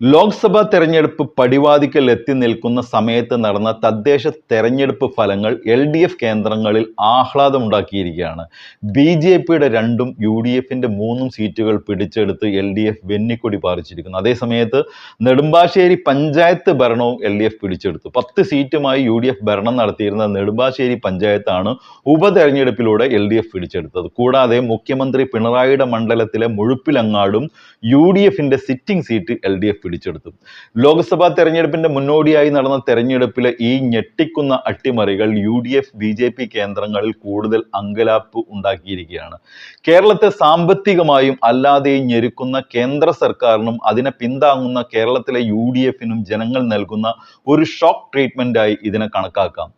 ലോക്സഭാ തെരഞ്ഞെടുപ്പ് പടിവാതിക്കൽ എത്തി നിൽക്കുന്ന സമയത്ത് നടന്ന തദ്ദേശ തെരഞ്ഞെടുപ്പ് ഫലങ്ങൾ എൽ ഡി എഫ് കേന്ദ്രങ്ങളിൽ ആഹ്ലാദമുണ്ടാക്കിയിരിക്കുകയാണ്. ബി ജെ പിയുടെ രണ്ടും യു ഡി എഫിന്റെ മൂന്നും സീറ്റുകൾ പിടിച്ചെടുത്ത് എൽ ഡി എഫ് വെന്നിക്കൊടി പാറിച്ചിരിക്കുന്നു. അതേസമയത്ത് നെടുമ്പാശ്ശേരി പഞ്ചായത്ത് ഭരണവും എൽ ഡി എഫ് പിടിച്ചെടുത്തു. പത്ത് സീറ്റുമായി യു ഡി എഫ് ഭരണം നടത്തിയിരുന്ന നെടുമ്പാശ്ശേരി പഞ്ചായത്താണ് ഉപതെരഞ്ഞെടുപ്പിലൂടെ എൽ ഡി എഫ് പിടിച്ചെടുത്തത്. കൂടാതെ മുഖ്യമന്ത്രി പിണറായിയുടെ മണ്ഡലത്തിലെ മുഴുപ്പിലങ്ങാടും യു ഡി എഫിന്റെ sitting seat L D F പിടിച്ചെടുത്തു. ലോക്സഭാ തെരഞ്ഞെടുപ്പിന്റെ മുന്നോടിയായി നടന്ന തെരഞ്ഞെടുപ്പിലെ ഈ ഞെട്ടിക്കുന്ന അട്ടിമറികൾ U D F B J P കേന്ദ്രങ്ങളിൽ കൂടുതൽ അങ്കലാപ്പ് ഉണ്ടാക്കിയിരിക്കുകയാണ്. കേരളത്തെ സാമ്പത്തികമായും അല്ലാതെയും ഞെരുക്കുന്ന കേന്ദ്ര സർക്കാരിനും അതിനെ പിന്താങ്ങുന്ന കേരളത്തിലെ യു ഡി എഫിനും ജനങ്ങൾ നൽകുന്ന ഒരു ഷോക്ക് ട്രീറ്റ്മെന്റായി ഇതിനെ കണക്കാക്കാം.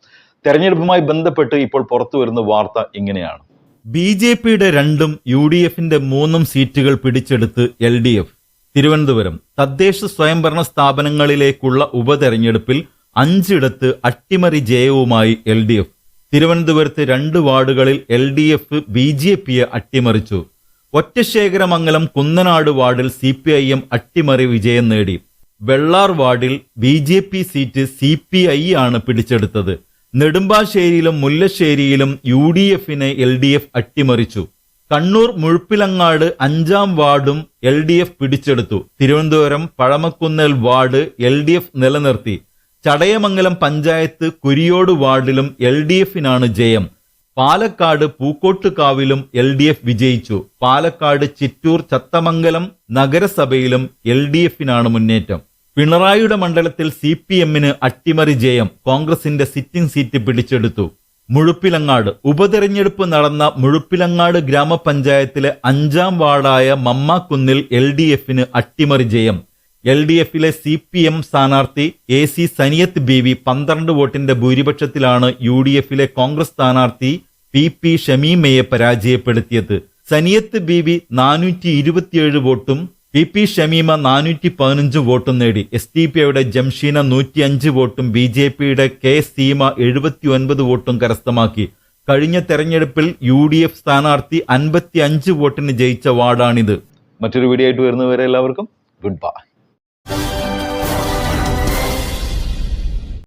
തെരഞ്ഞെടുപ്പുമായി ബന്ധപ്പെട്ട് ഇപ്പോൾ പുറത്തു വരുന്ന വാർത്ത ഇങ്ങനെയാണ്. ബി ജെ പിയുടെ രണ്ടും യു ഡി എഫിന്റെ മൂന്നും സീറ്റുകൾ പിടിച്ചെടുത്ത് എൽ ഡി എഫ്. തിരുവനന്തപുരം. തദ്ദേശ സ്വയംഭരണ സ്ഥാപനങ്ങളിലേക്കുള്ള ഉപതെരഞ്ഞെടുപ്പിൽ അഞ്ചിടത്ത് അട്ടിമറി ജയവുമായി എൽ ഡി എഫ്. തിരുവനന്തപുരത്ത് രണ്ട് വാർഡുകളിൽ L D F B J പിയെ അട്ടിമറിച്ചു. ഒറ്റശേഖരമംഗലം കുന്നനാട് വാർഡിൽ സി പി ഐ എം അട്ടിമറി വിജയം നേടി. വെള്ളാർ വാർഡിൽ B J P seat C P I ആണ് പിടിച്ചെടുത്തത്. നെടുമ്പാശ്ശേരിയിലും മുല്ലശ്ശേരിയിലും യു ഡി എഫിനെ എൽ ഡി എഫ് അട്ടിമറിച്ചു. കണ്ണൂർ മുഴുപ്പിലങ്ങാട് അഞ്ചാം വാർഡും എൽ ഡി എഫ് പിടിച്ചെടുത്തു. Thiruvananthapuram Pazhamakkunnal ward L D F നിലനിർത്തി. ചടയമംഗലം പഞ്ചായത്ത് കുരിയോട് വാർഡിലും എൽ ഡി എഫിനാണ് ജയം. പാലക്കാട് പൂക്കോട്ടുകാവിലും എൽ ഡി എഫ് വിജയിച്ചു. പാലക്കാട് ചിറ്റൂർ ചത്തമംഗലം നഗരസഭയിലും എൽ ഡി എഫിനാണ് മുന്നേറ്റം. പിണറായിയുടെ മണ്ഡലത്തിൽ സി പി എമ്മിന് അട്ടിമറി ജയം. കോൺഗ്രസിന്റെ സിറ്റിംഗ് സീറ്റ് പിടിച്ചെടുത്തു. മുഴുപ്പിലങ്ങാട്. ഉപതെരഞ്ഞെടുപ്പ് നടന്ന മുഴുപ്പിലങ്ങാട് ഗ്രാമപഞ്ചായത്തിലെ അഞ്ചാം വാർഡായ മമ്മാക്കുന്നിൽ എൽ ഡി എഫിന് അട്ടിമറി ജയം. എൽ ഡി എഫിലെ സി പി എം സ്ഥാനാർത്ഥി A C Saniyath B V പന്ത്രണ്ട് വോട്ടിന്റെ ഭൂരിപക്ഷത്തിലാണ് യു ഡി എഫിലെ കോൺഗ്രസ് സ്ഥാനാർത്ഥി പി പി ഷമീമയെ പരാജയപ്പെടുത്തിയത്. സനിയത്ത് ബി വി നാനൂറ്റി ഇരുപത്തിയേഴ് വോട്ടും പി പി ഷമീമ നാനൂറ്റി പതിനഞ്ച് വോട്ടും നേടി. എസ് ടി പിയുടെ ജംഷീന നൂറ്റി അഞ്ച് വോട്ടും ബി ജെ പിയുടെ കെ സീമ എഴുപത്തി ഒൻപത് വോട്ടും കരസ്ഥമാക്കി. കഴിഞ്ഞ തെരഞ്ഞെടുപ്പിൽ യു ഡി എഫ് സ്ഥാനാർത്ഥി അൻപത്തി അഞ്ച് വോട്ടിന് ജയിച്ച വാർഡാണിത്. മറ്റൊരു വീഡിയോ ആയിട്ട് വരുന്നവരെ എല്ലാവർക്കും ഗുഡ് ബൈ.